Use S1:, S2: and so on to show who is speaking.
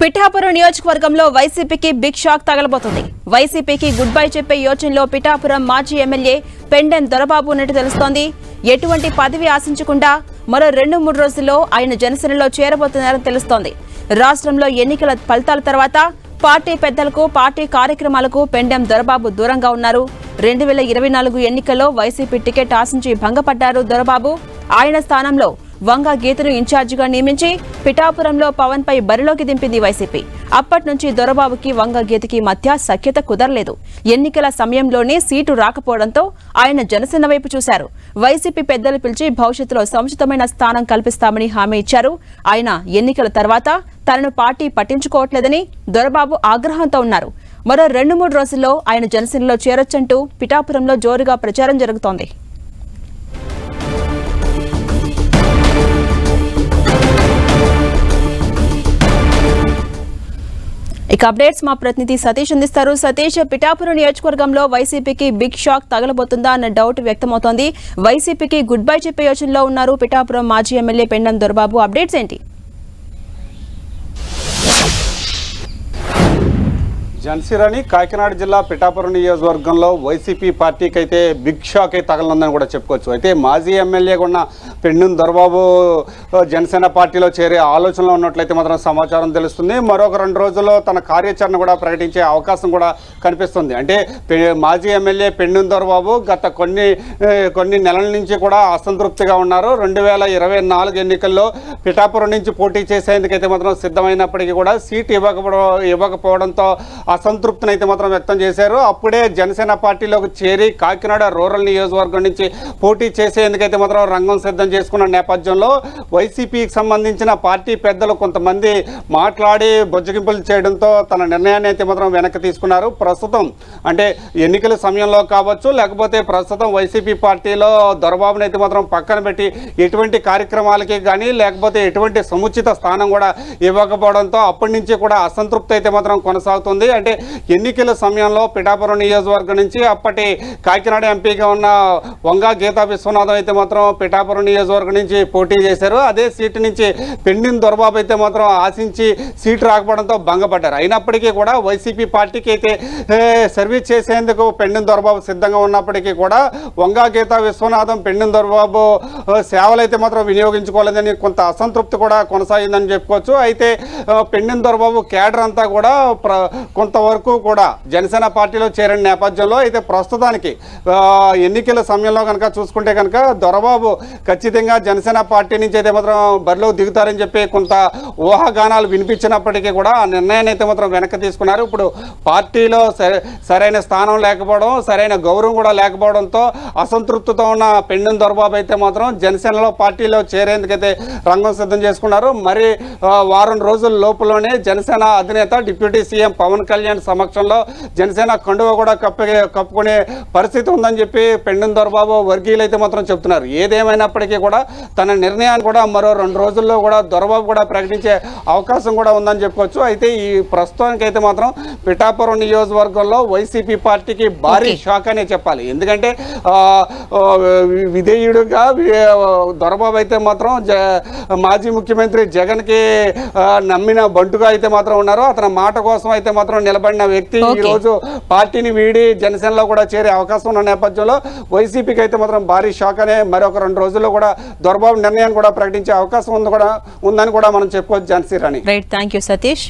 S1: పిఠాపురం నియోజకవర్గంలో వైసీపీకి big shock తగలబోతుంది. వైసీపీకి గుడ్ బై చెప్పే యోచనలో పిఠాపురం మాజీ ఎమ్మెల్యే పెండెం దొరబాబు ఉన్నట్టు తెలుస్తోంది. ఎటువంటి పదవి ఆశించకుండా మరో రెండు మూడు రోజుల్లో ఆయన జనసేనలో చేరబోతున్నారని తెలుస్తోంది. రాష్ట్రంలో ఎన్నికల ఫలితాల తర్వాత పార్టీ పెద్దలకు పార్టీ కార్యక్రమాలకు పెండెం దొరబాబు దూరంగా ఉన్నారు. రెండు వేల ఇరవై నాలుగు ఎన్నికల్లో వైసీపీ టికెట్ ఆశించి భంగపడ్డారు దొరబాబు. ఆయన స్థానంలో వంగ గీతను ఇన్ఛార్జిగా నియమించి పిఠాపురంలో పవన్ పై బరిలోకి దింపింది వైసీపీ. అప్పటి నుంచి దొరబాబుకి వంగ గీతకి మధ్య సఖ్యత కుదరలేదు. ఎన్నికల సమయంలోనే సీటు రాకపోవడంతో ఆయన జనసేన వైపు చూశారు. వైసీపీ పెద్దలు పిలిచి భవిష్యత్తులో సముచితమైన స్థానం కల్పిస్తామని హామీ ఇచ్చారు. ఆయన ఎన్నికల తర్వాత తనను పార్టీ పట్టించుకోవట్లేదని దొరబాబు ఆగ్రహంతో ఉన్నారు. మరో రెండు మూడు రోజుల్లో ఆయన జనసేనలో చేరొచ్చంటూ పిఠాపురంలో జోరుగా ప్రచారం జరుగుతోంది. ఇక అప్డేట్స్ మా ప్రతినిధి సతీష్ అందిస్తారు. సతీష్ పిఠాపురం నియోజకవర్గంలో వైసీపీకి బిగ్ షాక్ తగలబోతుందా అన్న డౌట్ వ్యక్తమవుతోంది. వైసీపీకి గుడ్ బై చెప్పే యోచనలో ఉన్నారు పిఠాపురం మాజీ ఎమ్మెల్యే పెండం దొరబాబు. అప్డేట్స్ ఏంటి?
S2: జన్సిరాని కాకినాడ జిల్లా పిఠాపురం నియోజకవర్గంలో వైసీపీ పార్టీకి అయితే బిగ్ షాక్ అయితే తగలందని కూడా చెప్పుకోవచ్చు. అయితే మాజీ ఎమ్మెల్యేగా ఉన్న పెండున్ దొరబాబు జనసేన పార్టీలో చేరే ఆలోచనలో ఉన్నట్లయితే మాత్రం సమాచారం తెలుస్తుంది. మరొక రెండు రోజుల్లో తన కార్యాచరణ కూడా ప్రకటించే అవకాశం కూడా కనిపిస్తుంది. అంటే మాజీ ఎమ్మెల్యే పెండున్ దొరబాబు గత కొన్ని కొన్ని నెలల నుంచి కూడా అసంతృప్తిగా ఉన్నారు. రెండు వేల ఇరవై నాలుగు ఎన్నికల్లో పిఠాపురం నుంచి పోటీ చేసేందుకైతే మాత్రం సిద్ధమైనప్పటికీ కూడా సీట్ ఇవ్వకపోవడం ఇవ్వకపోవడంతో అసంతృప్తిని అయితే మాత్రం వ్యక్తం చేశారు. అప్పుడే జనసేన పార్టీలోకి చేరి కాకినాడ రూరల్ నియోజకవర్గం నుంచి పోటీ చేసేందుకైతే మాత్రం రంగం సిద్ధం చేసుకున్న నేపథ్యంలో వైసీపీకి సంబంధించిన పార్టీ పెద్దలు కొంతమంది మాట్లాడి బొజ్జగింపులు చేయడంతో తన నిర్ణయాన్ని అయితే మాత్రం వెనక్కి తీసుకున్నారు. ప్రస్తుతం అంటే ఎన్నికల సమయంలో కావచ్చు లేకపోతే ప్రస్తుతం వైసీపీ పార్టీలో దొరబాబుని అయితే మాత్రం పక్కన పెట్టి ఎటువంటి కార్యక్రమాలకి కానీ లేకపోతే ఎటువంటి సముచిత స్థానం కూడా ఇవ్వకపోవడంతో అప్పటి నుంచి కూడా అసంతృప్తి అయితే మాత్రం కొనసాగుతుంది. అంటే ఎన్నికల సమయంలో పిఠాపురం నియోజకవర్గం నుంచి అప్పటి కాకినాడ ఎంపీగా ఉన్న వంగా గీతా విశ్వనాథం అయితే మాత్రం పిఠాపురం నియోజకవర్గం నుంచి పోటీ చేశారు. అదే సీటు నుంచి పెండిన దొరబాబు అయితే మాత్రం ఆశించి సీటు రాకపోవడంతో భంగపడ్డారు. అయినప్పటికీ కూడా వైసీపీ పార్టీకి అయితే సర్వీస్ చేసేందుకు పెండిన దొరబాబు సిద్ధంగా ఉన్నప్పటికీ కూడా వంగా గీతా విశ్వనాథం పెండిన దొరబాబు సేవలైతే మాత్రం వినియోగించుకోలేదని కొంత అసంతృప్తి కూడా కొనసాగిందని చెప్పుకోవచ్చు. అయితే పెండిన దొరబాబు కేడర్ అంతా కూడా ప్ర కొంతవరకు కూడా జనసేన పార్టీలో చేరిన నేపథ్యంలో అయితే ప్రస్తుతానికి ఎన్నికల సమయంలో కనుక చూసుకుంటే కనుక దొరబాబు ఖచ్చితంగా జనసేన పార్టీ నుంచి అయితే మాత్రం బరిలో దిగుతారని చెప్పి కొంత ఊహాగానాలు వినిపించినప్పటికీ కూడా ఆ నిర్ణయాన్ని అయితే మాత్రం వెనక్కి తీసుకున్నారు. ఇప్పుడు పార్టీలో సరైన స్థానం లేకపోవడం సరైన గౌరవం కూడా లేకపోవడంతో అసంతృప్తితో ఉన్న పెండున్ దొరబాబు అయితే మాత్రం జనసేనలో పార్టీలో చేరేందుకైతే రంగం సిద్ధం చేసుకున్నారు. మరి వారం రోజుల లోపులోనే జనసేన అధినేత డిప్యూటీ సీఎం పవన్ కళ్యాణ్ సమక్షంలో జనసేన కండువ కూడా కప్పు కప్పుకునే పరిస్థితి ఉందని చెప్పి పెండున్ దొరబాబు వర్గీయులు అయితే మాత్రం చెప్తున్నారు ఏదేమైనప్పటికీ కూడా తన నిర్ణయాన్ని కూడా మరో రెండు రోజుల్లో కూడా దొరబాబు కూడా ప్రకటించే అవకాశం కూడా ఉందని చెప్పుకోవచ్చు. అయితే ఈ ప్రస్తుతానికి అయితే మాత్రం పిఠాపురం నియోజకవర్గంలో వైసీపీ పార్టీకి భారీ షాక్ అనే చెప్పాలి. ఎందుకంటే విధేయుడుగా దొరబాబు అయితే మాత్రం మాజీ ముఖ్యమంత్రి జగన్కి నమ్మిన బంటుగా అయితే మాత్రం ఉన్నారు. అతని మాట కోసం అయితే మాత్రం నిలబడిన వ్యక్తి ఈ. రోజు పార్టీని వీడి జనసేనలో కూడా చేరే అవకాశం ఉన్న నేపథ్యంలో వైసీపీకి అయితే మాత్రం భారీ షాక్ అనే మరొక రెండు రోజుల్లో కూడా దొరబాబు నిర్ణయాన్ని కూడా ప్రకటించే అవకాశం ఉంది కూడా ఉందని కూడా మనం చెప్పుకోవచ్చు Jhansi Rani.
S1: Right thank you Satish